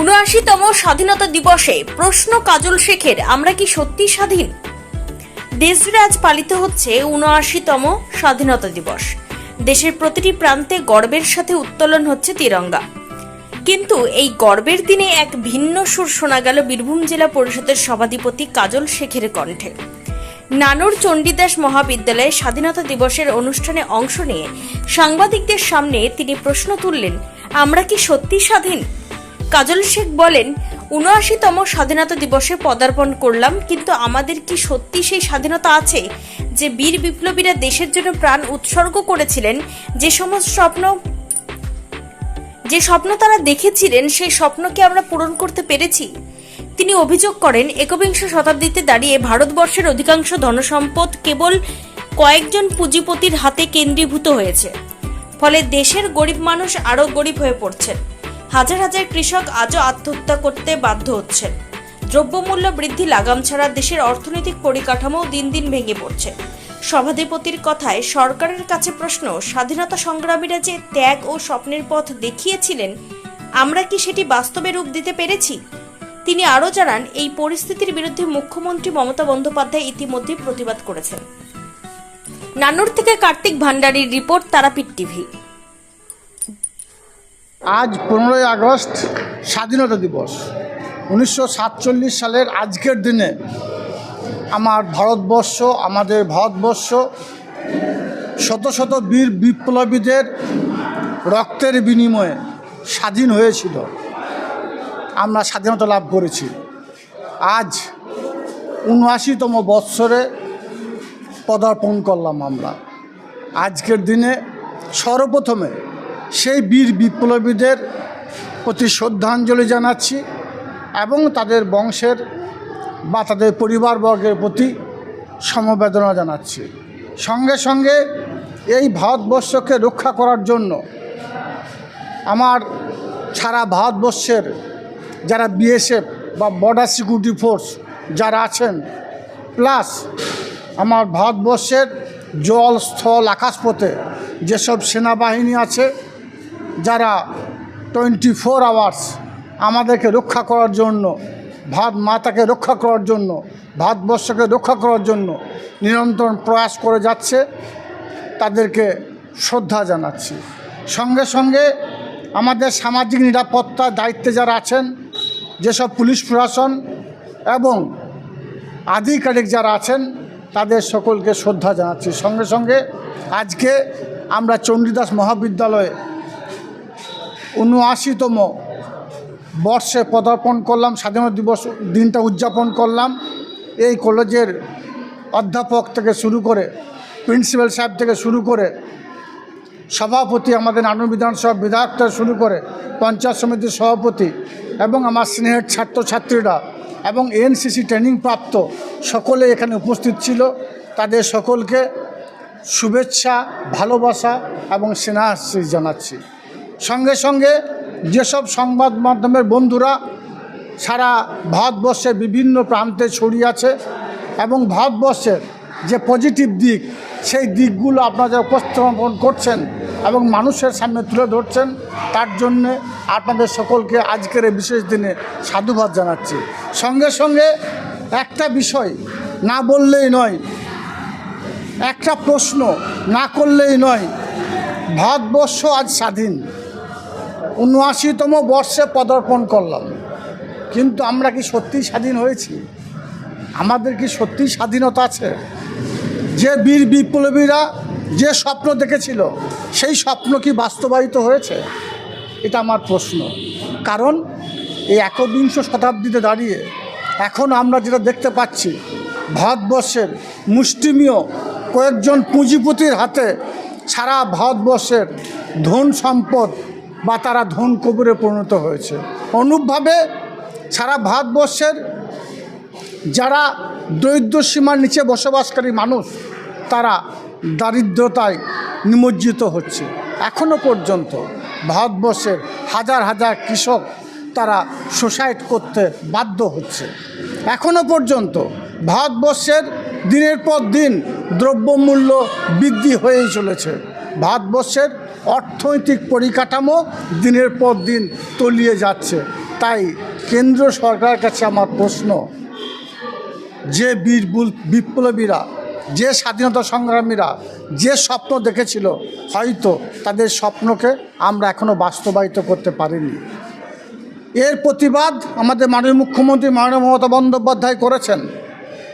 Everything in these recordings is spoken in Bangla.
উনআশিতম স্বাধীনতা দিবসে প্রশ্ন কাজল শেখের আমরা কি সত্যি স্বাধীন? দেশজুড়ে আজ পালিত হচ্ছে উনআশিতম স্বাধীনতা দিবস। দেশের প্রতিটি প্রান্তে গর্বের সাথে উত্তোলন হচ্ছে তিরঙ্গা। কিন্তু এই গর্বের দিনে এক ভিন্ন সুর শোনা গেল বীরভূম জেলা পরিষদের সভাধিপতি কাজল শেখের কণ্ঠে। নানুর চণ্ডীদাস মহাবিদ্যালয়ে স্বাধীনতা দিবসের অনুষ্ঠানে অংশ নিয়ে সাংবাদিকদের সামনে তিনি প্রশ্ন তুললেন, আমরা কি সত্যি স্বাধীন? কাজল শেখ বলেন, উনআশিতম স্বাধীনতা দিবসে পদার্পণ করলাম, কিন্তু আমাদের কি সত্যি সেই স্বাধীনতা আছে? যে বীর বিপ্লবীরা দেশের জন্য প্রাণ উৎসর্গ করেছিলেন, যে সমস্ত স্বপ্ন, যে স্বপ্ন তারা দেখেছিলেন, সেই স্বপ্নকে আমরা পূরণ করতে পেরেছি? তিনি অভিযোগ করেন, একবিংশ শতাব্দীতে দাঁড়িয়ে ভারতবর্ষের অধিকাংশ ধনসম্পদ কেবল কয়েকজন পুঁজিপতির হাতে কেন্দ্রীভূত হয়েছে। ফলে দেশের গরিব মানুষ আরও গরিব হয়ে পড়ছেন। হাজার হাজার কৃষক আজও আত্মহত্যা করতে বাধ্য হচ্ছেন। দ্রব্যমূল্য বৃদ্ধি, লাগাম ছাড়া দেশের অর্থনৈতিক পরিকাঠামো দিন দিন ভেঙে পড়ছে। সভাধিপতির কথায় সরকারের কাছে প্রশ্ন, স্বাধীনতা সংগ্রামীরা যে ত্যাগ ও স্বপ্নের পথ দেখিয়েছিলেন, আমরা কি সেটি বাস্তবে রূপ দিতে পেরেছি? তিনি আরও জানান, এই পরিস্থিতির বিরুদ্ধে মুখ্যমন্ত্রী মমতা বন্দ্যোপাধ্যায় ইতিমধ্যে প্রতিবাদ করেছেন। নানুর থেকে কার্তিক ভান্ডারীর রিপোর্ট, তারাপীঠ টিভি। আজ পনেরোই আগস্ট স্বাধীনতা দিবস। উনিশশো সাতচল্লিশ সালের আজকের দিনে আমার ভারতবর্ষ, আমাদের ভারতবর্ষ শত শত বীর বিপ্লবীদের রক্তের বিনিময়ে স্বাধীন হয়েছিল। আমরা স্বাধীনতা লাভ করেছি। আজ উনআশিতম বৎসরে পদার্পণ করলাম আমরা। আজকের দিনে সর্বপ্রথমে সেই বীর বিপ্লবীদের প্রতি শ্রদ্ধাঞ্জলি জানাচ্ছি এবং তাদের বংশের বা তাদের পরিবারবর্গের প্রতি সমবেদনা জানাচ্ছি। সঙ্গে সঙ্গে এই ভারতবর্ষকে রক্ষা করার জন্য আমার সারা ভারতবর্ষের যারা বিএসএফ বা বর্ডার সিকিউরিটি ফোর্স যারা আছেন প্লাস আমার ভারতবর্ষের জল, স্থল, আকাশপথে যেসব সেনাবাহিনী আছে যারা টোয়েন্টি ফোর আওয়ার্স আমাদেরকে রক্ষা করার জন্য, ভাত মাতাকে রক্ষা করার জন্য ভারতবর্ষকে রক্ষা করার জন্য নিরন্তর প্রয়াস করে যাচ্ছে, তাদেরকে শ্রদ্ধা জানাচ্ছি। সঙ্গে সঙ্গে আমাদের সামাজিক নিরাপত্তার দায়িত্বে যারা আছেন, যেসব পুলিশ প্রশাসন এবং আধিকারিক যারা আছেন, তাদের সকলকে শ্রদ্ধা জানাচ্ছি। সঙ্গে সঙ্গে আজকে আমরা চণ্ডীদাস মহাবিদ্যালয়ে উনআশিতম বর্ষে পদার্পণ করলাম, স্বাধীনতা দিবস দিনটা উদযাপন করলাম। এই কলেজের অধ্যাপক থেকে শুরু করে, প্রিন্সিপাল সাহেব থেকে শুরু করে, সভাপতি আমাদের নানু বিধানসভা বিধায়ক থেকে শুরু করে, পঞ্চায়েত সমিতির সভাপতি এবং আমার স্নেহের ছাত্রছাত্রীরা এবং এনসিসি ট্রেনিং প্রাপ্ত সকলে এখানে উপস্থিত ছিল। তাদের সকলকে শুভেচ্ছা, ভালোবাসা এবং স্নেহাশিস জানাচ্ছি। সঙ্গে সঙ্গে যেসব সংবাদ মাধ্যমের বন্ধুরা সারা ভারতবর্ষের বিভিন্ন প্রান্তে ছড়িয়ে আছে এবং ভারতবর্ষের যে পজিটিভ দিক, সেই দিকগুলো আপনারা উপস্থাপন করছেন এবং মানুষের সামনে তুলে ধরছেন, তার জন্যে আপনাদের সকলকে আজকের এই বিশেষ দিনে সাধুবাদ জানাচ্ছি। সঙ্গে সঙ্গে একটা বিষয় না বললেই নয়, একটা প্রশ্ন না করলেই নয়, ভারতবর্ষ আজ স্বাধীন। উনআশিতম বর্ষে পদার্পণ করলাম। কিন্তু আমরা কি সত্যিই স্বাধীন হয়েছি? আমাদের কি সত্যিই স্বাধীনতা আছে? যে বীর বিপ্লবীরা যে স্বপ্ন দেখেছিল, সেই স্বপ্ন কি বাস্তবায়িত হয়েছে? এটা আমার প্রশ্ন। কারণ এই একবিংশ শতাব্দীতে দাঁড়িয়ে এখন আমরা যেটা দেখতে পাচ্ছি, ভারতবর্ষের মুষ্টিমীয় কয়েকজন পুঁজিপতির হাতে সারা ভারতবর্ষের ধন সম্পদ বা তারা ধন কবুরে পরিণত হয়েছে। অনুপভাবে সারা ভারতবর্ষের যারা দরিদ্র সীমার নিচে বসবাসকারী মানুষ, তারা দারিদ্রতায় নিমজ্জিত হচ্ছে। এখনও পর্যন্ত ভারতবর্ষের হাজার হাজার কৃষক তারা সুসাইড করতে বাধ্য হচ্ছে। এখনও পর্যন্ত ভারতবর্ষের দিনের পর দিন দ্রব্যমূল্য বৃদ্ধি হয়েই চলেছে। ভারতবর্ষের অর্থনৈতিক পরিকাঠামো দিনের পর দিন তলিয়ে যাচ্ছে। তাই কেন্দ্র সরকারের কাছে আমার প্রশ্ন, যে বীরবুল বিপ্লবীরা, যে স্বাধীনতা সংগ্রামীরা যে স্বপ্ন দেখেছিল, হয়তো তাদের স্বপ্নকে আমরা এখনও বাস্তবায়িত করতে পারিনি। এর প্রতিবাদ আমাদের মাননীয় মুখ্যমন্ত্রী মাননীয় মমতা বন্দ্যোপাধ্যায় করেছেন।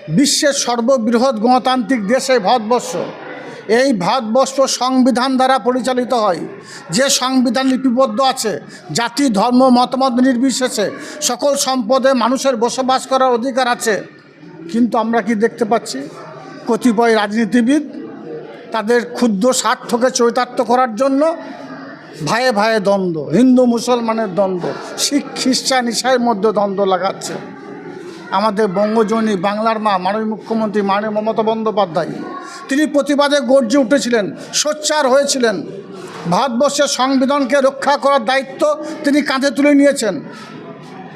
বিশ্বের সর্ববৃহৎ গণতান্ত্রিক দেশ ভারতবর্ষ এই ভারতবর্ষ সংবিধান দ্বারা পরিচালিত হয়। যে সংবিধান লিপিবদ্ধ আছে, জাতি, ধর্ম, মতামত নির্বিশেষে সকল সম্পদে মানুষের বসবাস করার অধিকার আছে। কিন্তু আমরা কি দেখতে পাচ্ছি? কতিপয় রাজনীতিবিদ তাদের ক্ষুদ্র স্বার্থকে চৈতার্থ করার জন্য ভাইয়ে ভাইয়ে দ্বন্দ্ব, হিন্দু মুসলমানের দ্বন্দ্ব, শিখ, খ্রিস্টান, ইসাইয়ের মধ্যে দ্বন্দ্ব লাগাচ্ছে। আমাদের বঙ্গজনী বাংলার মা, মাননীয় মুখ্যমন্ত্রী মাননীয় মমতা বন্দ্যোপাধ্যায় তিনি প্রতিবাদে গর্জে উঠেছিলেন, সোচ্চার হয়েছিলেন। ভারতবর্ষের সংবিধানকে রক্ষা করার দায়িত্ব তিনি কাঁধে তুলে নিয়েছেন।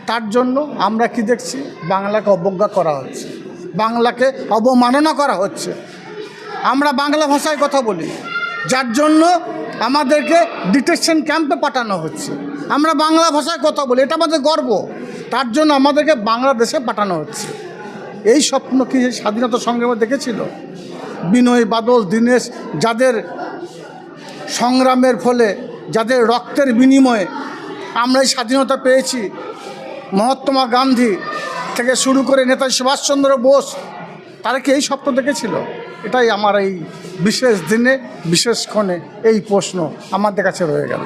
তার জন্য আমরা কি দেখছি? বাংলাকে অবজ্ঞা করা হচ্ছে। বাংলাকে অবমাননা করা হচ্ছে। আমরা বাংলা ভাষায় কথা বলি। যার জন্য আমাদেরকে ডিটেকশন ক্যাম্পে পাঠানো হচ্ছে। আমরা বাংলা ভাষায় কথা বলি, এটা আমাদের গর্ব। তার জন্য আমাদেরকে বাংলাদেশে পাঠানো হচ্ছে। এই স্বপ্ন কি স্বাধীনতা সংগ্রামে দেখেছিল? বিনয় বাদল, দীনেশ, যাদের সংগ্রামের ফলে, যাদের রক্তের বিনিময়ে আমরা এই স্বাধীনতা পেয়েছি, মহাত্মা গান্ধী থেকে শুরু করে নেতাজি সুভাষচন্দ্র বোস, তারা কি এই স্বপ্ন দেখেছিল? এটাই আমার এই বিশেষ দিনে, বিশেষ ক্ষণে এই প্রশ্ন আমাদের কাছে রয়ে গেল।